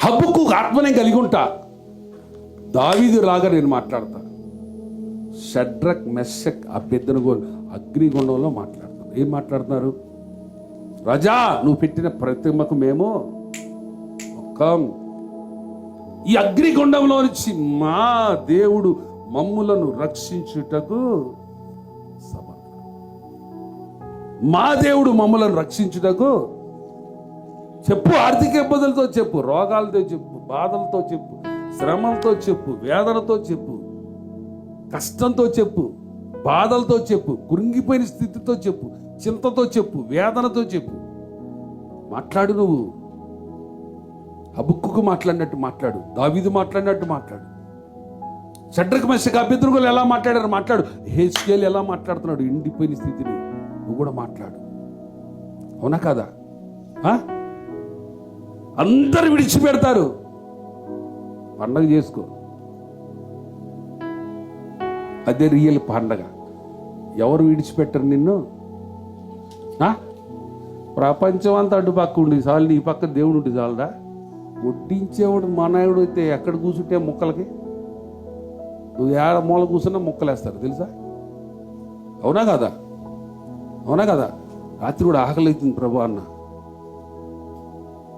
హబ్బుకు ఆత్మనే కలిగి ఉంటా. దావీదు రాగా నేను మాట్లాడతా. షడ్రక్ మెస్సక్ అభ్యర్థనగో అగ్నిగుండంలో మాట్లాడతాను ఏం మాట్లాడుతున్నారు? రజా నువ్వు పెట్టిన ప్రతిమకు మేము ఒక్కం. ఈ అగ్నిగుండంలో నుంచి మా దేవుడు మమ్ములను రక్షించుటకు సమర్థ మా దేవుడు మమ్మలను రక్షించుటకు చెప్పు ఆర్థిక ఇబ్బందులతో చెప్పు రోగాలతో చెప్పు బాధలతో చెప్పు శ్రమలతో చెప్పు వేదనతో చెప్పు కష్టంతో చెప్పు బాధలతో చెప్పు కురింగిపోయిన స్థితితో చెప్పు చింతతో చెప్పు వేదనతో చెప్పు. మాట్లాడు నువ్వు. హబుక్కుకు మాట్లాడినట్టు మాట్లాడు దావీదు మాట్లాడినట్టు మాట్లాడు. షడ్రక మెస్సక అభ్యర్థులు ఎలా మాట్లాడారు మాట్లాడు. హేస్కేల్ ఎలా మాట్లాడుతున్నాడు ఎండిపోయిన స్థితిని నువ్వు కూడా మాట్లాడు. అవునా కదా? ఆ? అందరు విడిచిపెడతారు. పండగ చేసుకో. అదే రియల్ పండగ. ఎవరు విడిచిపెట్టరు నిన్ను? ప్రపంచం అంతా అడ్డు పక్క ఉండి చాలు నీ పక్క దేవుడు ఉండి చాలరా. వడ్డించేవాడు మానాయుడు అయితే ఎక్కడ కూర్చుంటే ముక్కలకి? నువ్వు ఏడ మూల కూర్చున్నా ముక్కలేస్తారు తెలుసా? అవునా కదా? అవునా కదా? రాత్రి కూడా ఆకలి అవుతుంది ప్రభు అన్న.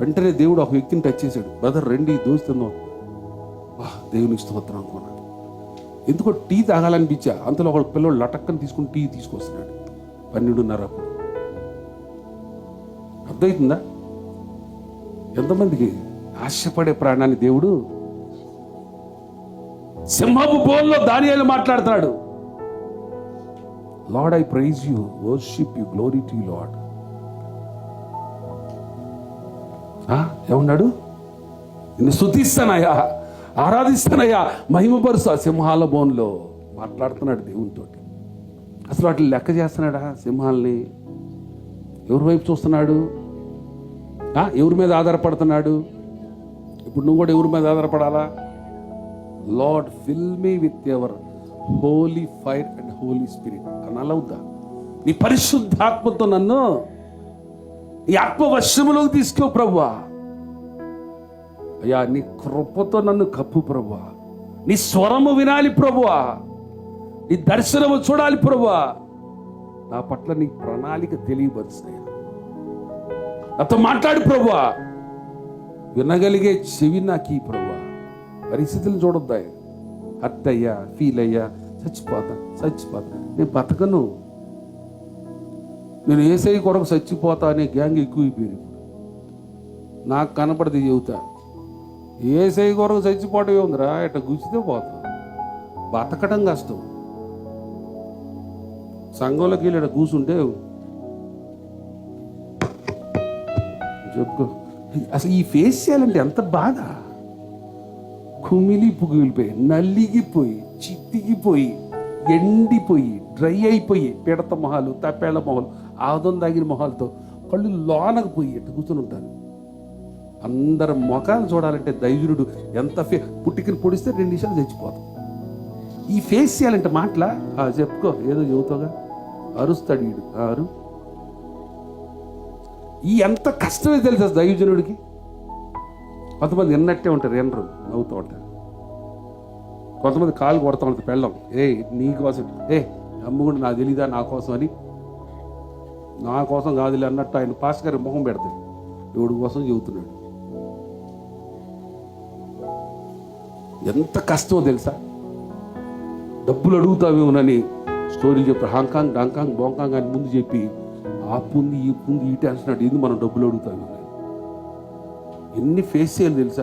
వెంటనే దేవుడు ఒక వ్యక్తిని టచ్ చేశాడు. బ్రదర్ రండి దోస్తున్నాం వా దేవునికి స్తోత్రం అనుకున్నాను ఎందుకో టీ తాగాలనిపించా? అంతలో ఒక పిల్లలు లటక్కని తీసుకుని టీ తీసుకొస్తున్నాడు. పన్నెండున్నర అప్పుడు. అర్థమవుతుందా ఎంతమందికి ఆశపడే ప్రాణాన్ని దేవుడు సింహపు బోల్లో దానియాలు మాట్లాడుతున్నాడు. Lord I praise you worship you glory to lord ఏమన్నాడు? నిన్ను స్థుతిస్తానయ్యా ఆరాధిస్తానయ్యా మహిమపరుసు సింహాల బోన్లో మాట్లాడుతున్నాడు దేవునితో అసలు వాటిని లెక్క చేస్తున్నాడా సింహాల్ని? ఎవరి వైపు చూస్తున్నాడు? ఎవరి మీద ఆధారపడుతున్నాడు? ఇప్పుడు నువ్వు కూడా ఎవరి మీద ఆధారపడాలా? Lord fill me with ever holy fire and holy spirit. అని అలవుద్దా నీ పరిశుద్ధాత్మతో నన్ను ఈ ఆత్మవశ్యములోకి తీసుకో ప్రభువా. అయ్యా నీ కృపతో నన్ను కప్పు ప్రభువా. నీ స్వరము వినాలి ప్రభువా. నీ దర్శనము చూడాలి ప్రభువా. నా పట్ల నీ ప్రణాళిక తెలియపరుస్తాయి. నాతో మాట్లాడు ప్రభువా. వినగలిగే చెవి నాకు ఈ ప్రభువా. పరిస్థితులు చూడొద్దా అత్తయ్యా ఫీల్ అయ్యా చచ్చిపోతా చచ్చిపోతా. నేను బతకను. నేను ఏసై కొరకు చచ్చిపోతా అనే గ్యాంగ్ ఎక్కువైపోయింది. నాకు కనపడది చెబుతా ఏసై కొరకు చచ్చిపోవటం ఏముందిరా ఇట్లా గుచ్చితే పోతాం. బతకడం కష్టం. సంఘంలోకి వెళ్ళి ఈడ కూర్చుంటే చెప్పుకో. అసలు ఈ ఫేస్ చేయాలంటే ఎంత బాధ? కుమిలి పుగిలిపోయి నలిగిపోయి చిత్తిగిపోయి ఎండిపోయి డ్రై అయిపోయి పిడత మొహాలు తప్పేళ్ళ మొహాలు ఆదం తాగిన మొహాలతో కళ్ళు లోనకు పోయి ఎట్టు కూర్చొని ఉంటారు. అందరం మొఖాలు చూడాలంటే దైవజనుడు ఎంత ఫే పుట్టికని పొడిస్తే రెండు నిమిషాలు చచ్చిపోతాం. ఈ ఫేస్ చేయాలంటే మాటలా? చెప్పుకో ఏదో చెబుతాగా అరుస్తాడు వీడు అరు. ఈ ఎంత కష్టమే తెలుసా దైవజనుడికి కొంతమంది ఎన్నట్టే ఉంటారు ఎన్నరు నవ్వుతూ ఉంటారు. కొంతమంది కాలు కొడతా ఉంటుంది పెళ్ళం. ఏ నీకోసం ఏ అమ్ముగుడు నాకు తెలీదా నా కోసం అని? నా కోసం కాదులే అన్నట్టు ఆయన పాస్ గారి మొహం పెడతాడు. ఎవడి కోసం చెబుతున్నాడు? ఎంత కష్టమో తెలుసా? డబ్బులు అడుగుతామేమోనని స్టోరీలు చెప్పి హాంకాంగ్ డాంకాంగ్ బోంకాంగ్ అని ముందు చెప్పి ఆ పుంది ఈ పుంది ఈ టెన్షన్ అంటే ఇది మనం డబ్బులు అడుగుతాము ఎన్ని ఫేస్ చేయాలి తెలుసా?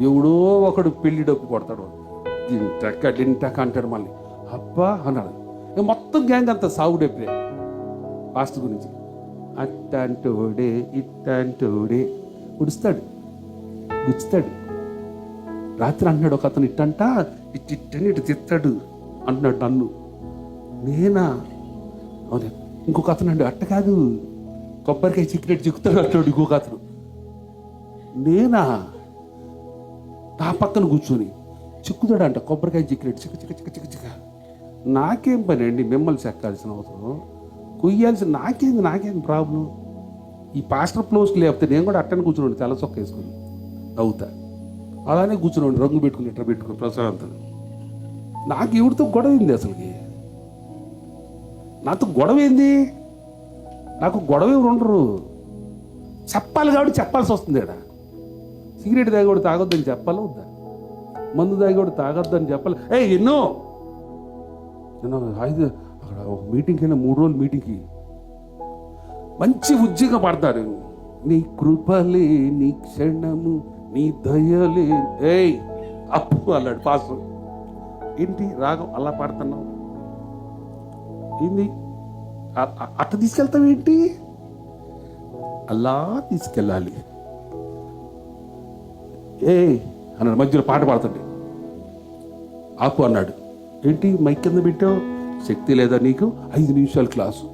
ఎవడో ఒకడు పెళ్ళి డబ్బు కొడతాడు. డింటక్క డింటక్క అంటాడు మళ్ళీ. అబ్బా అన్నాడు. మొత్తం గ్యాంగ్ అంతా సాగు డబ్బే పాస్ట్ గురించి. అట్టంటోడే ఇట్టంటోడే. ఉడుస్తాడు. గుచ్చుతాడు. రాత్రి అంటున్నాడు ఒక అతను ఇట్టంట? ఇట్టి ఇట్టని ఇటు తిట్టాడు అంటున్నాడు నన్ను. నేనా? అవును. ఇంకొక అతను అండి అట్ట కాదు. కొబ్బరికాయ సిగరెట్ చిక్కుతాడు అంటాడు ఇంకొక అతను. నేనా? నా పక్కన కూర్చొని చిక్కుతాడంట కొబ్బరికాయ సిగరెట్ చిక్క చిక్క చిక్క చిక్క చిక్క. నాకేం పని అండి? మిమ్మల్ని చెక్కాల్సిన అవసరం. కొయ్యాల్సిన నాకేంది నాకేం ప్రాబ్లం? ఈ పాస్టర్ ప్లోస్ట్ లేకపోతే నేను కూడా అట్టని కూర్చుని తెల్ల చొక్క వేసుకుని అవుతా. అలానే కూర్చుని రంగు పెట్టుకుని ఇట్లా పెట్టుకుని ప్రశాంతం నాకు ఎవరితో గొడవ ఏంది అసలుకి? నాతో గొడవ ఏంది? నాకు గొడవ ఎవరు ఉండరు. చెప్పాలి కాబట్టి చెప్పాల్సి వస్తుంది ఇక్కడ సిగరెట్ తాగకూడదు తాగొద్దని చెప్పాలి వద్దా? మందు తాగకూడదు తాగొద్దని చెప్పాలి? ఏ ఎన్నో! నేను ఐదు అక్కడ ఒక మీటింగ్కి వెళ్ళిన మూడు రోజులు మీటింగ్కి మంచి ఉజ్జిగా పడతారు. నీ కృపలే నీ క్షణము నీ దయలే. ఏయ్ అప్పు అన్నాడు పాస్ ఏంటి రాగం అలా పాడుతున్నావు? ఏంది? అట్ట తీసుకెళ్తావు ఏంటి? అలా తీసుకెళ్ళాలి. ఏ అన్నాడు. మధ్యలో పాట పాడుతుంది ఆపు అన్నాడు. ఏంటి మైక్ కింద పెట్టావు? శక్తి లేదా నీకు? ఐదు నిమిషాలు క్లాసు.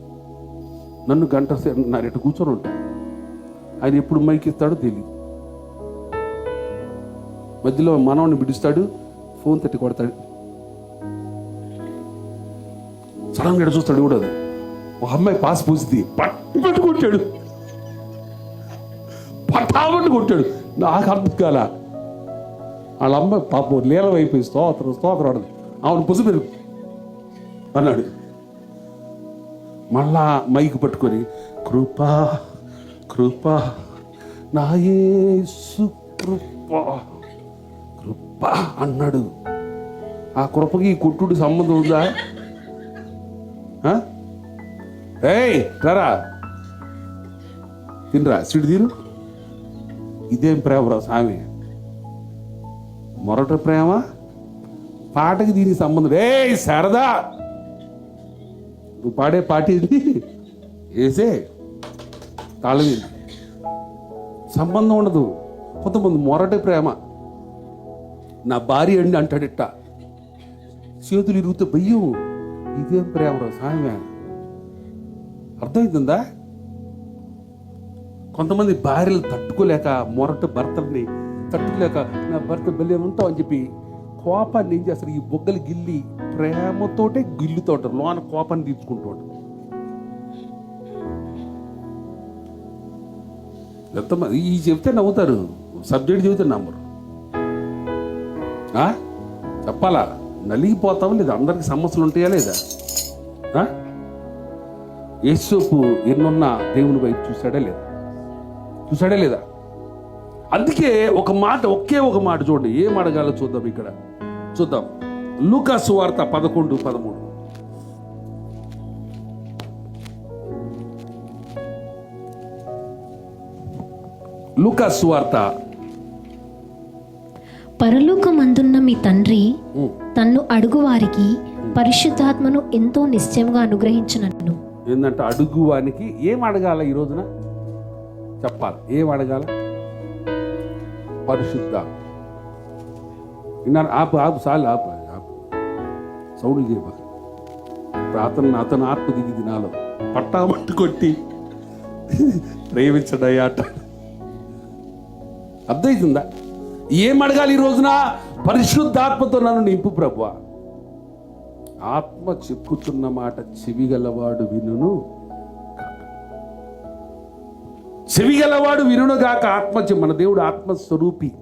నన్ను గంట సేపు నా రెట్టు కూర్చొని ఉంటాను ఆయన ఎప్పుడు మైక్ ఇస్తాడో తెలియదు మధ్యలో మనవని బిడిస్తాడు ఫోన్ తట్టి కొడతాడు. సడన్గా ఎడ చూస్తాడు కూడా అది. ఒక అమ్మాయి పాస్ పూసింది పట్టు కొట్టాడు. పట్టామని కొట్టాడు. నాకు అర్థం కాల. వాళ్ళ అమ్మాయి పాప లీలం అయిపోయి స్తోత్రం స్తోత్రం ఆడదు ఆమెను పుసిపెరు అన్నాడు. మళ్ళా మైక్ పట్టుకొని కృపా కృప నా యేసు అబ్బా అన్నాడు. ఆ కృపకి ఈ కుట్టుడు సంబంధం ఉందా? ఆ? ఏయ్ రారా. తినరా సిడి తీరు. ఇదేం ప్రేమరా స్వామి? మొరట ప్రేమ? పాటకి దీనికి సంబంధం. ఏ శారదా! నువ్వు పాడే పాట ఏంటి వేసే తాళం సంబంధం ఉండదు. కొంతమంది మొరటి ప్రేమ. నా భార్య అండి అంటాడట చేతులు ఇరుగుతే భయ్యం ఇదేం ప్రేమరా సాయమే అర్థమవుతుందా కొంతమంది భార్యలు తట్టుకోలేక మొరట భర్తల్ని తట్టుకోలేక నా భర్త బలి ఉంటావు అని చెప్పి కోపాన్ని ఏం చేస్తారు? ఈ బొగ్గలు గిల్లి ప్రేమతోటే గిల్లుతూ ఉంటారు. లోన కోపాన్ని తీర్చుకుంటూ ఉంటారు. ఈ చెప్తే నవ్వుతారు. సబ్జెక్ట్ చెబితే నమ్మరు. చెప్పాలా? నలిగిపోతాం లేదా? అందరికి సమస్యలు ఉంటాయా లేదా? ఆ? యేసోపు దేవుని వైపు చూశాడా లేదా? చూశాడా లేదా? అందుకే ఒక మాట ఒకే ఒక మాట చూడండి. ఏం అడగాలో చూద్దాం ఇక్కడ. చూద్దాం. లూకాసు వార్త పదకొండు పదమూడు. లూకాసు వార్త పరలోకమందున్న మీ తండ్రి తన్ను అడుగువారికి పరిశుద్ధాత్మను ఎంతో నిశ్చయంగా అనుగ్రహించినను. ఏంటంటే అడుగువానికి ఏం అడగాల ఈ రోజున? చెప్పాలి. ఏం అడగాల? పరిశుద్ధ. విన్నారు? ఆపు ఆపు చాలు ఆపు ఆపు. సౌండ్ చేయబా ఇప్పుడు అతను ఆత్మ దిగింది నాలో పట్టామట్టు కొట్టి ప్రేమించడయ్యాట. అర్థమవుతుందా ఏం అడగాలి ఈ రోజున? పరిశుద్ధాత్మతో నన్ను నింపు ప్రభు ఆత్మ చెప్పుతున్న మాట చెవిగలవాడు వినును చెవిగలవాడు వినును గాక ఆత్మ మన దేవుడు ఆత్మస్వరూపి.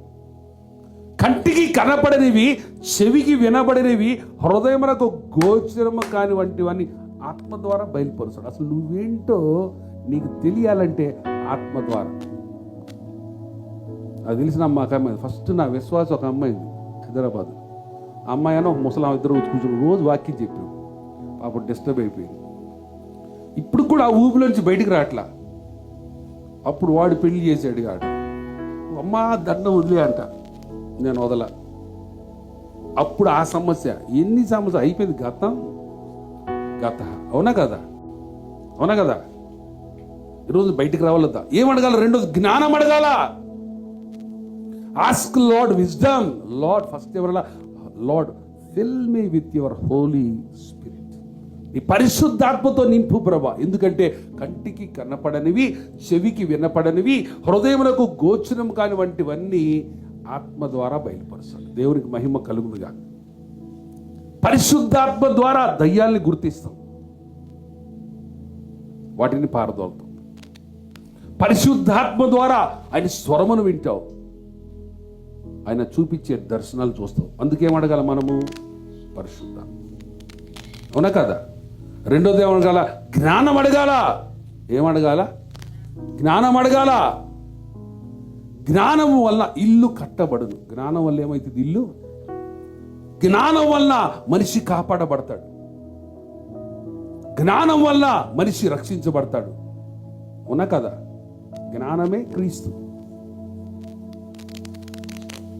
కంటికి కనపడనివి చెవికి వినబడినవి హృదయమునకు గోచరము కాని వంటివన్నీ ఆత్మ ద్వారా బయలుపరుస్తాడు. అసలు నువ్వేంటో నీకు తెలియాలంటే ఆత్మ ద్వారా. అది తెలిసిన అమ్మ ఒక అమ్మాయి. ఫస్ట్ నా విశ్వాసం ఒక అమ్మాయి హైదరాబాద్. అమ్మాయి అని ఒక ముసలాం ఇద్దరు కూర్చుని రోజు వాక్యం చెప్పాడు పాపం డిస్టర్బ్ అయిపోయింది. ఇప్పుడు కూడా ఆ ఊపిలోంచి బయటికి రావట్లా అప్పుడు వాడు పెళ్ళి చేసాడు కాడు అమ్మ దండం వదిలే అంట. నేను వదల. అప్పుడు ఆ సమస్య ఎన్ని సమస్య అయిపోయింది? గతం? గత. అవునా కదా? అవునా కదా? ఈరోజు బయటికి రావాలద్దా? ఏం అడగాల రెండోది జ్ఞానం అడగాల. Ask lord wisdom lord first ఎవరలా lord fill me with your holy spirit నీ పరిశుద్ధాత్మతో నింపు ప్రభ. ఎందుకంటే కంటికి కనపడనివి చెవికి వినపడనివి హృదయమునకు గోచరం కాని వంటివన్నీ ఆత్మ ద్వారా బయలుపరుస్తాడు. దేవునికి మహిమ కలుగునుగా పరిశుద్ధాత్మ ద్వారా దయ్యాల్ని గుర్తిస్తాం. వాటిని పారదోలుతాం. పరిశుద్ధాత్మ ద్వారా ఆయన స్వరమును వింటావు ఆయన చూపించే దర్శనాలు చూస్తాం. అందుకేం మనము? పరిశుద్ధ. అవునా కదా? రెండోది ఏమడగాల జ్ఞానం అడగాల. ఏమడగాల జ్ఞానం అడగాల. జ్ఞానం వల్ల ఇల్లు కట్టబడును జ్ఞానం వల్ల ఏమైతుంది ఇల్లు? జ్ఞానం వల్ల మనిషి కాపాడబడతాడు. జ్ఞానం వల్ల మనిషి రక్షించబడతాడు. అవునా కదా? జ్ఞానమే క్రీస్తు.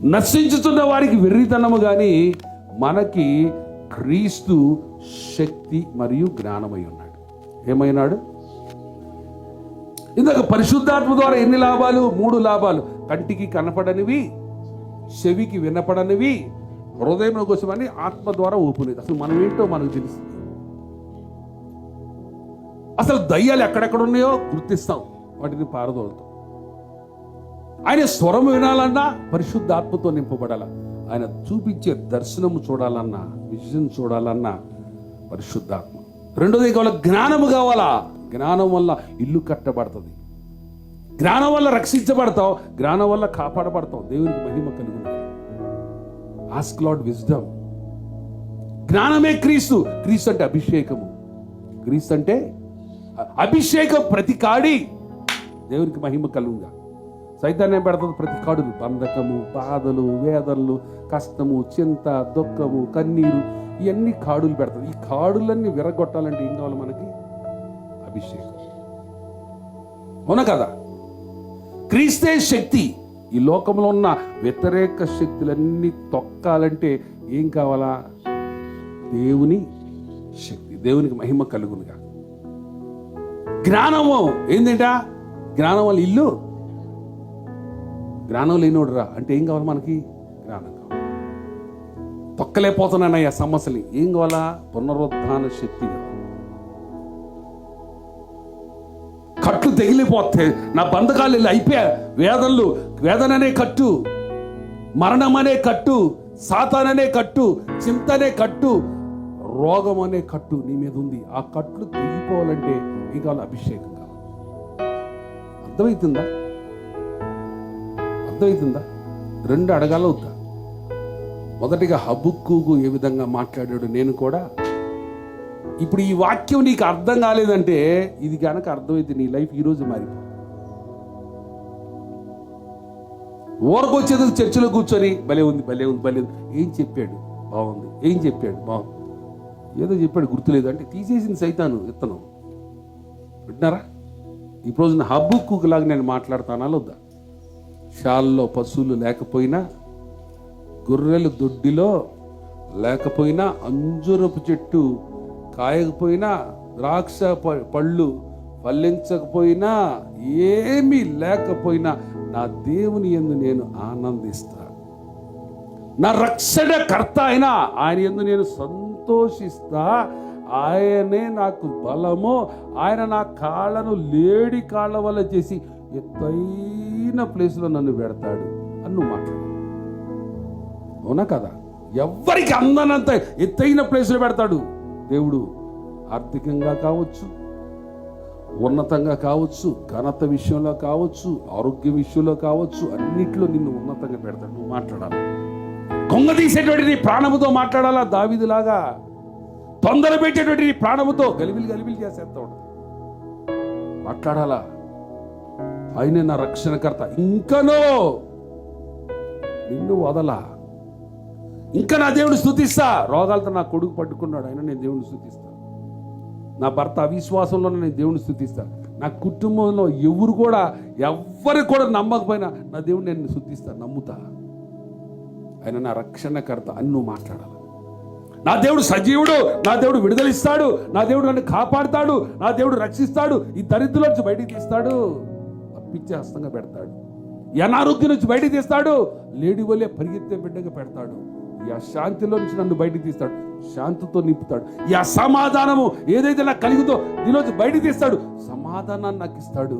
నశించుతున్న వారికి వెర్రితనము కానీ మనకి క్రీస్తు శక్తి మరియు జ్ఞానమై ఉన్నాడు. ఏమైనాడు? ఇందాక పరిశుద్ధాత్మ ద్వారా ఎన్ని లాభాలు? మూడు లాభాలు. కంటికి కనపడనివి చెవికి వినపడనివి హృదయం కోసమని ఆత్మ ద్వారా ఊపులేదు. అసలు మనం ఏంటో మనకు తెలుస్తుంది. అసలు దయ్యాలు ఎక్కడెక్కడ ఉన్నాయో గుర్తిస్తాం. వాటిని పారదోలుతాం. ఆయన స్వరం వినాలన్నా పరిశుద్ధాత్మతో నింపబడాల. ఆయన చూపించే దర్శనము చూడాలన్నా విజయం చూడాలన్నా పరిశుద్ధాత్మ. రెండోది కావాల జ్ఞానము కావాలా? జ్ఞానం వల్ల ఇల్లు కట్టబడుతుంది. జ్ఞానం వల్ల రక్షించబడతావు జ్ఞానం వల్ల కాపాడబడతావు దేవునికి మహిమ కలుగుతుంది ఆస్క్ లాడ్ విజ్డమ్ జ్ఞానమే క్రీస్తు. క్రీస్తు అంటే అభిషేకము. క్రీస్తు అంటే అభిషేకం ప్రతి కాడి దేవునికి మహిమ కలుగుగా సైతాన్యం ఏం పెడుతుంది ప్రతి కడులు బంధకము బాధలు వేదనలు కష్టము చింత దుఃఖము కన్నీరు ఇవన్నీ కాడులు పెడతాయి ఈ కాడులన్నీ విరగొట్టాలంటే ఏం కావాలి మనకి? అభిషేకం. అవునా కదా? క్రీస్తే శక్తి. ఈ లోకంలో ఉన్న వ్యతిరేక శక్తులన్నీ తొక్కాలంటే ఏం కావాలా? దేవుని శక్తి దేవునికి మహిమ కలుగునుగా. జ్ఞానము. ఏంటంట జ్ఞానం వల్ల ఇల్లు జ్ఞానం లేనోడు రా అంటే ఏం కావాలి మనకి? జ్ఞానం కావాలి. తొక్కలేకపోతున్నానయ్యా సమస్యలు. ఏం కావాలా? పునరుద్ధాన శక్తి కట్లు తెగిలిపోతే నా బంధకాలు అయిపోయా. వేదనలు వేదననే కట్టు మరణం అనే కట్టు సాతాననే కట్టు చింతనే కట్టు రోగం అనే కట్టు నీ మీద ఉంది. ఆ కట్లు తెగిపోవాలంటే ఏం కావాలి? అభిషేకం కావాలి. అర్థమవుతుందా అర్థమవుతుందా రెండు అడగాల వద్దా మొదటిగా హబుక్కుకు ఏ విధంగా మాట్లాడాడు నేను కూడా? ఇప్పుడు ఈ వాక్యం నీకు అర్థం కాలేదంటే ఇది కనుక అర్థమైతే నీ లైఫ్ ఈరోజు మారిపో. ఊరకొచ్చేందుకు చర్చిలో కూర్చొని భలే ఉంది భలే ఉంది భలే ఉంది. ఏం చెప్పాడు? బాగుంది. ఏం చెప్పాడు? బాగుంది. ఏదో చెప్పాడు గుర్తులేదు. అంటే తీసేసిన సైతాను ఇత్తనం వింటున్నారా ఈ రోజున హబ్బుక్కు లాగా నేను మాట్లాడతానా? వద్దా షాల్లో పశువులు లేకపోయినా గొర్రెలు దొడ్డిలో లేకపోయినా అంజురపు చెట్టు కాయకపోయినా ద్రాక్ష పళ్ళు ఫలించకపోయినా ఏమీ లేకపోయినా నా దేవుని ఎందు నేను ఆనందిస్తా నా రక్షణ కర్త అయినా ఆయన ఎందు నేను సంతోషిస్తా. ఆయనే నాకు బలము. ఆయన నా కాళ్ళను లేడి కాళ్ళ వల్ల చేసి పెట్టిన ప్లేస్లో నన్ను పెడతాడు అని నువ్వు మాట్లాడు. అవునా కదా? ఎవ్వరికి అందనంత ఎత్తైన ప్లేస్లో పెడతాడు. దేవుడు ఆర్థికంగా కావచ్చు ఉన్నతంగా కావచ్చు ఘనత విషయంలో కావచ్చు ఆరోగ్య విషయంలో కావచ్చు అన్నిట్లో నిన్ను ఉన్నతంగా పెడతాడు. నువ్వు మాట్లాడాలి? కొంగ తీసేటువంటి నీ ప్రాణముతో మాట్లాడాలా? దావిదిలాగా తొందర పెట్టేటువంటి నీ ప్రాణముతో గలిబిలి గలిబిలి చేసేస్తా ఉంటుంది మాట్లాడాలా? ఆయనే నా రక్షణకర్త. ఇంకనో! నిన్ను వదలా. ఇంకా నా దేవుడు స్థుతిస్తా. రోగాలతో నా కొడుకు పట్టుకున్నాడు. ఆయన నేను దేవుడిని స్థుతిస్తా. నా భర్త అవిశ్వాసంలో నేను దేవుడిని స్థుతిస్తా. నా కుటుంబంలో ఎవరు కూడా ఎవ్వరు కూడా నమ్మకపోయినా నా దేవుడు నేను స్థుతిస్తా నమ్ముతా. ఆయన నా రక్షణకర్త అని నువ్వు మాట్లాడాలి. నా దేవుడు సజీవుడు నా దేవుడు విడుదలిస్తాడు నా దేవుడు నన్ను కాపాడుతాడు నా దేవుడు రక్షిస్తాడు ఈ దరిద్రుల నుంచి బయటికి తీస్తాడు. పిచ్చి హస్తంగా పెడతాడు అనారోగ్యం నుంచి బయటకు తీస్తాడు. లేడి వల్లే పరిగెత్తే బిడ్డగా పెడతాడు. ఈ అశాంతిలో నుంచి నన్ను బయటకు తీస్తాడు. శాంతితో నింపుతాడు. ఈ అసమాధానము ఏదైతే నాకు కలిగిందో దీనిలోంచి బయటకు తీస్తాడు. సమాధానాన్ని నాకు ఇస్తాడు.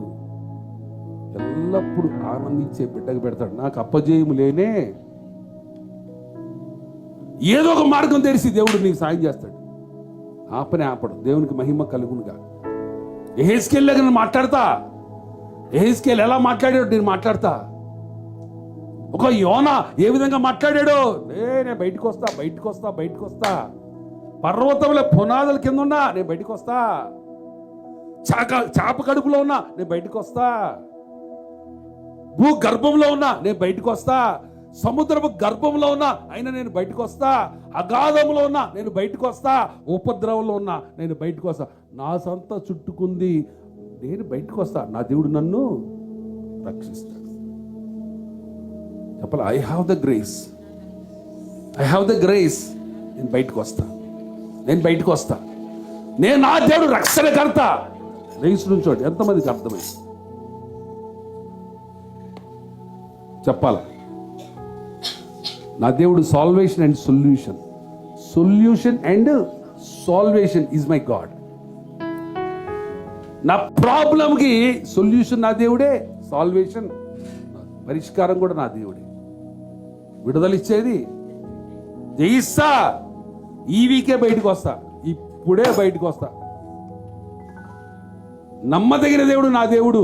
ఎల్లప్పుడూ ఆనందించే బిడ్డకు పెడతాడు. నాకు అప్పజేయము లేనే ఏదో ఒక మార్గం తెరిచి దేవుడు నీకు సాయం చేస్తాడు. ఆపనే ఆపడు. దేవునికి మహిమ కలుగునుగా ఎహెస్కెళ్ళగా నేను మాట్లాడతా. ఎహెస్కేల్ ఎలా మాట్లాడాడు నేను మాట్లాడతా. ఒక యోన ఏ విధంగా మాట్లాడాడు? నేను బయటకు వస్తా బయటకు వస్తా బయటకు వస్తా పర్వతంలో పునాదుల కింద ఉన్నా నేను బయటకు వస్తా చాక చాప కడుపులో ఉన్నా నేను బయటకు వస్తా భూ గర్భంలో ఉన్నా నేను బయటకు వస్తా సముద్రపు గర్భంలో ఉన్నా అయినా నేను బయటకు వస్తా అగాధంలో ఉన్నా నేను బయటకు వస్తా ఉపద్రవంలో ఉన్నా నేను బయటకు వస్తా నా సంత చుట్టుకుంది నేను బయటకు వస్తా. నా దేవుడు నన్ను రక్షిస్తాడు. చెప్పాలి? I have the grace I have the grace నేను బయటకు వస్తా. నేను బయటకు వస్తా. నేను నా దేవుడు రక్షణకర్త. రేసు నుంచోటి ఎంతమందికి అర్థమైంది? చెప్పాల? నా దేవుడు salvation and solution solution and salvation is my God నా ప్రాబ్లంకి సొల్యూషన్ నా దేవుడే సాల్వేషన్. పరిష్కారం కూడా నా దేవుడే. విడుదలిచ్చేది జయిస్తా ఈ వీకే బయటకు వస్తా. ఇప్పుడే బయటకు వస్తా. నమ్మదగిన దేవుడు నా దేవుడు.